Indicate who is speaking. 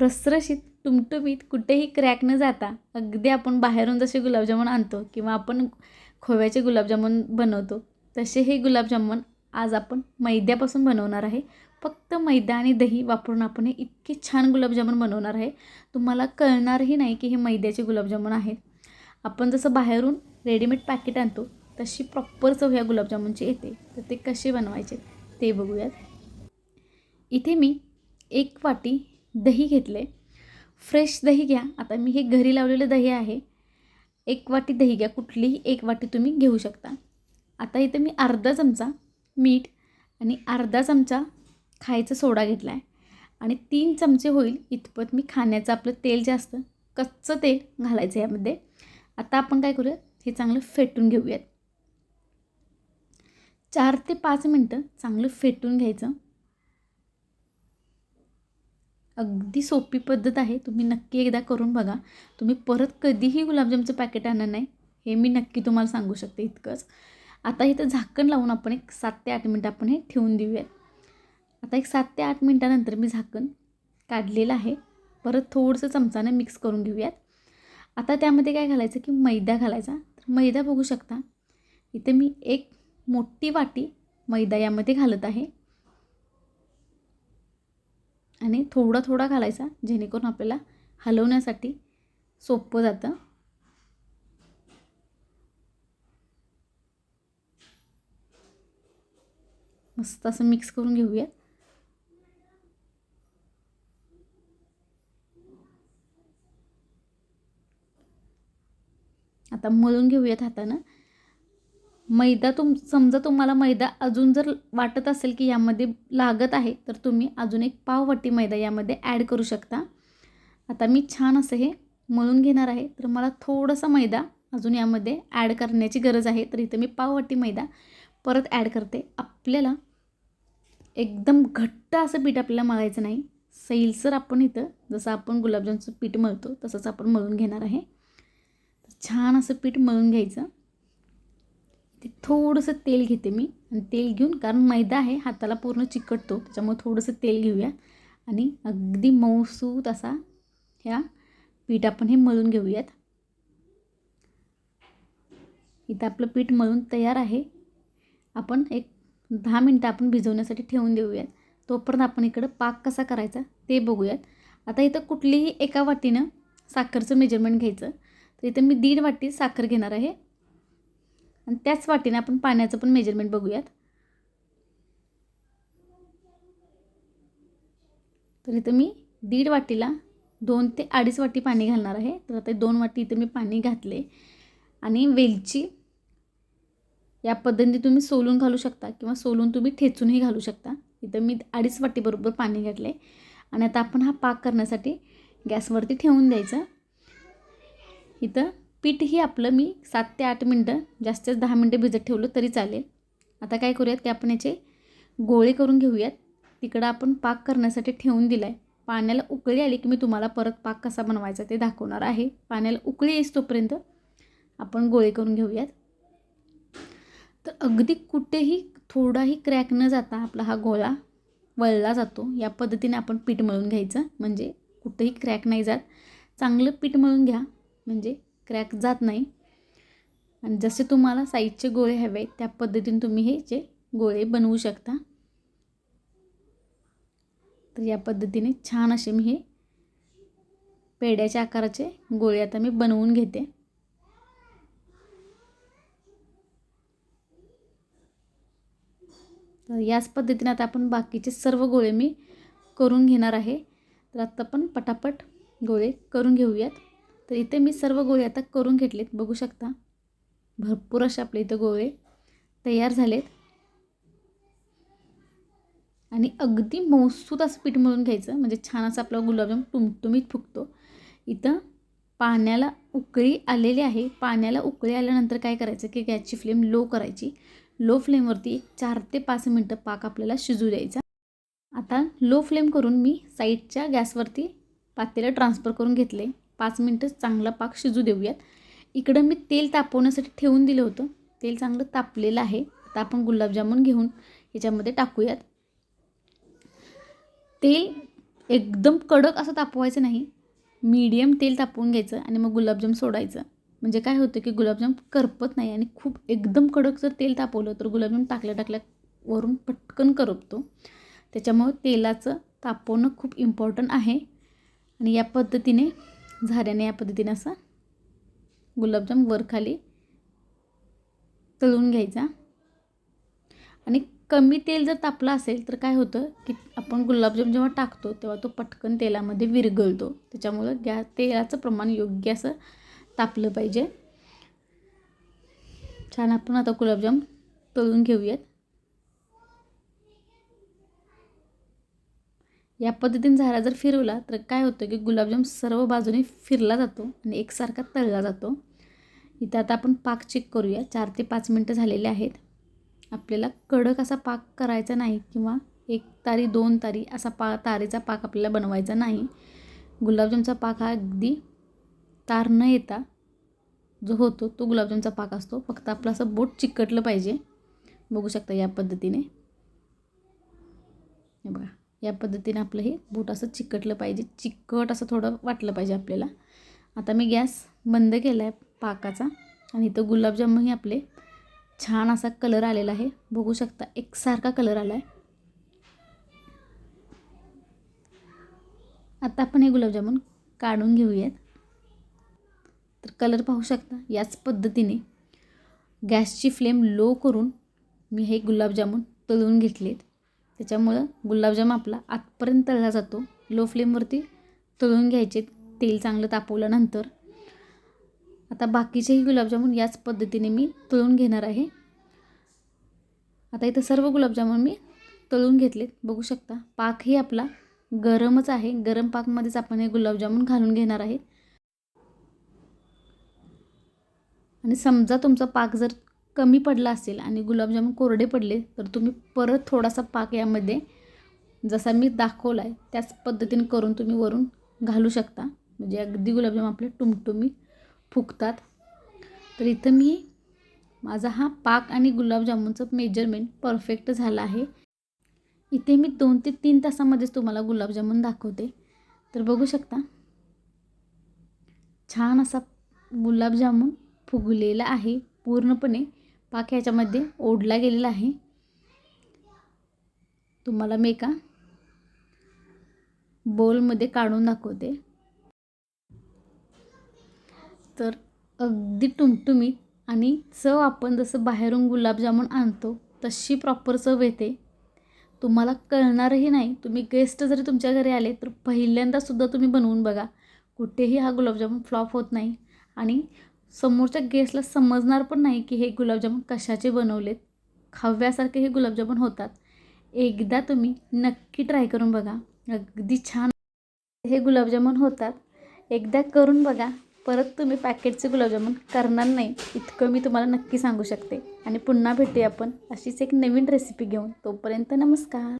Speaker 1: रसरशीत टुमटुमीत कुठेही क्रॅक न जाता अगदी आपण बाहेरून जसे गुलाबजामुन आणतो किंवा आपण खोव्याचे गुलाबजामुन बनवतो तसे हे गुलाबजामुन आज आपण मैद्यापासून बनवणार आहे. फक्त मैदा आणि दही वापरून आपण हे इतके छान गुलाबजामुन बनवणार आहे. तुम्हाला कळणारही नाही की हे मैद्याचे गुलाबजामुन आहेत. आपण जसं बाहेरून रेडीमेड पॅकेट आणतो तशी प्रॉपर चव ह्या गुलाबजामुनची येते. तर ते कसे बनवायचे ते बघूयात. इथे मी एक वाटी दही घेतले. फ्रेश दही घ्या. आता मी हे घरी लावलेलं दही आहे. एक वाटी दही घ्या. कुठलीही एक वाटी तुम्ही घेऊ शकता. आता इथं मी अर्धा चमचा मीठ आणि अर्धा चमचा खायचा सोडा घेतला आहे आणि तीन चमचे होईल इतपत मी खाण्याचं आपलं तेल जे असतं कच्चं तेल घालायचं यामध्ये. आता आपण काय करूया हे चांगलं फेटून घेऊयात. चार ते पाच मिनटं चांगलं फेटून घ्यायचं. अगदी सोपी पद्धत आहे. तुम्ही नक्की एकदा करून बघा. तुम्ही परत कधीही गुलाबजामचं पॅकेट आणणार नाही हे मी नक्की तुम्हाला सांगू शकते इतकंच. आता इथं झाकण लावून आपण एक सात ते आठ मिनटं आपण हे ठेवून देऊयात. आता एक सात ते आठ मिनटानंतर मी झाकण काढलेलं आहे. परत थोडंसं चमचानं मिक्स करून घेऊयात. आता त्यामध्ये काय घालायचं की मैदा घालायचा. तर मैदा बघू शकता. इथे मी एक मोठी वाटी मैदा यामध्ये घालत आहे. आणि थोडा थोडा घालायचा जेणेकरून आपल्याला हलवण्यासाठी सोपं जातं. मस्त असं मिक्स करून घेऊयात आता मळून घेऊयात हातानं. मैदा तुम समजा तुम्हाला मैदा अजून जर वाटत असेल की यामध्ये लागत आहे तर तुम्ही अजून एक पाववाटी मैदा यामध्ये ॲड करू शकता. आता मी छान असं हे मळून घेणार आहे तर मला थोडासा मैदा अजून यामध्ये ॲड करण्याची गरज आहे तर इथं मी पाववाटी मैदा परत ॲड करते. आपल्याला एकदम घट्ट असं पीठ आपल्याला मळायचं नाही. सैलसर आपण इथं जसं आपण गुलाबजामचं पीठ मळतो तसंच आपण मळून घेणार आहे. छान असं पीठ मळून घ्यायचं. थोडंसं तेल घेते मी. आणि तेल घेऊन कारण मैदा आहे हाताला पूर्ण चिकटतो त्याच्यामुळे थोडंसं तेल घेऊया. आणि अगदी मऊसूत असा ह्या पीठ आपण हे मळून घेऊयात. इथं आपलं पीठ मळून तयार आहे. आपण एक दहा मिनटं आपण भिजवण्यासाठी ठेवून देऊयात. तोपर्यंत आपण इकडं पाक कसा करायचा ते बघूयात. आता इथं कुठलीही एका वाटीनं साखरचं मेजरमेंट घ्यायचं. तर इथं मी दीड वाटी साखर घेणार आहे. आणि त्याच वाटीने आपण पाण्याचं पण मेजरमेंट बघूयात. तर इथं मी दीड वाटीला दोन ते अडीच वाटी पाणी घालणार आहे. तर आता दोन वाटी इथं मी पाणी घातले. आणि वेलची या पद्धतीने तुम्ही सोलून घालू शकता किंवा सोलून तुम्ही ठेचूनही घालू शकता. इथं मी अडीच वाटीबरोबर पाणी घातले आणि आता आपण हा पाक करण्यासाठी गॅसवरती ठेवून द्यायचं. इथं पीठही आपलं मी सात ते आठ मिनटं जास्तीत दहा मिनटं भिजत ठेवलं तरी चालेल. आता काय करूयात की आपण याचे गोळे करून घेऊयात. तिकडं आपण पाक करण्यासाठी ठेवून दिला आहे पाण्याला उकळी आली की मी तुम्हाला परत पाक कसा बनवायचा ते दाखवणार आहे. पाण्याला उकळी येईस तोपर्यंत आपण गोळे करून घेऊयात. तर अगदी कुठेही थोडाही क्रॅक न जाता आपला हा गोळा वळला जातो. या पद्धतीने आपण पीठ मळून घ्यायचं. म्हणजे कुठेही क्रॅक नाही जात. चांगलं पीठ मळून घ्या. म्हणजे क्रॅक जात नाही. आणि जसे तुम्हाला साईजचे गोळे हवे त्या पद्धतीने तुम्ही हे जे गोळे बनवू शकता. तर या पद्धतीने छान असे मी हे पेड्याच्या आकाराचे गोळे आता मी बनवून घेते. तर याच पद्धतीने आता आपण बाकीचे सर्व गोळे मी करून घेणार आहे. तर आत्ता आपण पटापट गोळे करून घेऊयात. तर इथे मी सर्व गोळे आता करून घेतलेत बघू शकता. भरपूर असे आपले इथं गोळे तयार झालेत. आणि अगदी मौसूत असं पीठ मळून घ्यायचं म्हणजे छान असं आपला गुलाबजाम टुमटुमीत फुगतो. इथं पाण्याला उकळी आलेली आहे. पाण्याला उकळी आल्यानंतर काय करायचं की गॅसची फ्लेम लो करायची. लो फ्लेमवरती एक चार ते पाच मिनटं पाक आपल्याला शिजू द्यायचा. आता लो फ्लेम करून मी साईडच्या गॅसवरती पातेलं ट्रान्सफर करून घेतले पाच मिनटं चांगला पाक शिजू देऊयात. इकडं मी तेल तापवण्यासाठी ठेवून दिलं होतं. तेल चांगलं तापलेलं आहे. आता आपण गुलाबजामुन घेऊन ह्याच्यामध्ये टाकूयात. तेल एकदम कडक असं तापवायचं नाही. मीडियम तेल तापवून घ्यायचं आणि मग गुलाबजाम सोडायचं. म्हणजे काय होतं की गुलाबजाम करपत नाही आणि खूप एकदम कडक जर तेल तापवलं तर गुलाबजाम टाकल्या टाकल्या वरून पटकन करपतो. त्याच्यामुळं तेलाचं तापवणं खूप इम्पॉर्टंट आहे. आणि या पद्धतीने झाऱ्याने या पद्धतीने असा गुलाबजाम वरखाली तळून घ्यायचा. आणि कमी तेल जर तापलं असेल तर काय होतं की आपण गुलाबजाम जेव्हा टाकतो तेव्हा तो पटकन तेलामध्ये विरघळतो. त्याच्यामुळं गॅस तेलाचं प्रमाण योग्य असं तापलं पाहिजे. छान आपण आता गुलाबजाम तळून घेऊयात. या पद्धतीने झारा जर फिरवला तर काय होतं की गुलाबजाम सर्व बाजूने फिरला जातो आणि एकसारखा तळला जातो. इथं आता आपण पाक चेक करूया. चार ते पाच मिनटं झालेले आहेत. आपल्याला कडक असा पाक करायचा नाही किंवा एक तारी दोन तारी असा पा तारेचा पाक आपल्याला बनवायचा नाही. गुलाबजामचा पाक हा अगदी तार न येता जो होतो तो गुलाबजामचा पाक असतो. फक्त आपलं असं बोट चिकटलं पाहिजे. बघू शकता या पद्धतीने. बघा. या पद्धतीने आपलं हे बोट असं चिकटलं पाहिजे. चिकट असं थोडं वाटलं पाहिजे आपल्याला. आता मी गॅस बंद केला आहे पाकाचा आणि इथं गुलाबजामही आपले छान असा कलर आलेला आहे. बघू शकता एकसारखा कलर आला आहे आता आपण हे गुलाबजामुन काढून घेऊयात. तर कलर पाहू शकता याच पद्धतीने गॅसची फ्लेम लो करून मी हे गुलाबजामुन तळून घेतलेत. त्याच्यामुळं गुलाबजाम आपला आतपर्यंत तळला जातो. लो फ्लेमवरती तळून घ्यायचे तेल चांगलं तापवल्यानंतर. आता बाकीचेही गुलाबजामुन याच पद्धतीने मी तळून घेणार आहे. आता इथं सर्व गुलाबजामुन मी तळून घेतलेत. बघू शकता पाकही आपला गरमच आहे. गरम पाकमध्येच आपण हे गुलाबजामुन घालून घेणार आहे. आणि समजा तुमचा पाक जर कमी पडला असेल आणि गुलाबजामुन कोरडे पडले तर तुम्ही परत थोडासा पाक यामध्ये जसा मी दाखवला आहे त्याच पद्धतीने करून तुम्ही वरून घालू शकता. म्हणजे अगदी गुलाबजाम आपले टुमटुमी फुगतात. तर इथं मी माझा हा पाक आणि गुलाबजामुनचं मेजरमेंट परफेक्ट झालं आहे. इथे मी दोन ते तीन तासामध्येच तुम्हाला गुलाबजामुन दाखवते. तर बघू शकता छान असा गुलाबजामुन फुगलेला आहे पूर्णपणे. पाक ह्याच्यामध्ये ओढला गेलेला आहे. तुम्हाला मी एका बोलमध्ये काढून दाखवते. तर अगदी टुमटुमीत आणि चव आपण जसं बाहेरून गुलाबजामुन आणतो तशी प्रॉपर चव येते. तुम्हाला कळणारही नाही. तुम्ही गेस्ट जरी तुमच्या घरी आले तर पहिल्यांदासुद्धा तुम्ही बनवून बघा. कुठेही हा गुलाबजामुन फ्लॉप होत नाही. आणि समोरच्या गेस्टला समजणार पण नाही की हे गुलाबजामुन कशाचे बनवलेत. खाव्यासारखे हे गुलाबजामुन होतात. एकदा तुम्ही नक्की ट्राय करून बघा. अगदी छान हे गुलाबजामुन होतात. एकदा करून बघा. परत तुम्ही पॅकेटचे गुलाबजामुन करणार नाही. इतकं मी तुम्हाला नक्की सांगू शकते. आणि पुन्हा भेटूया आपण अशीच एक नवीन रेसिपी घेऊन. तोपर्यंत नमस्कार.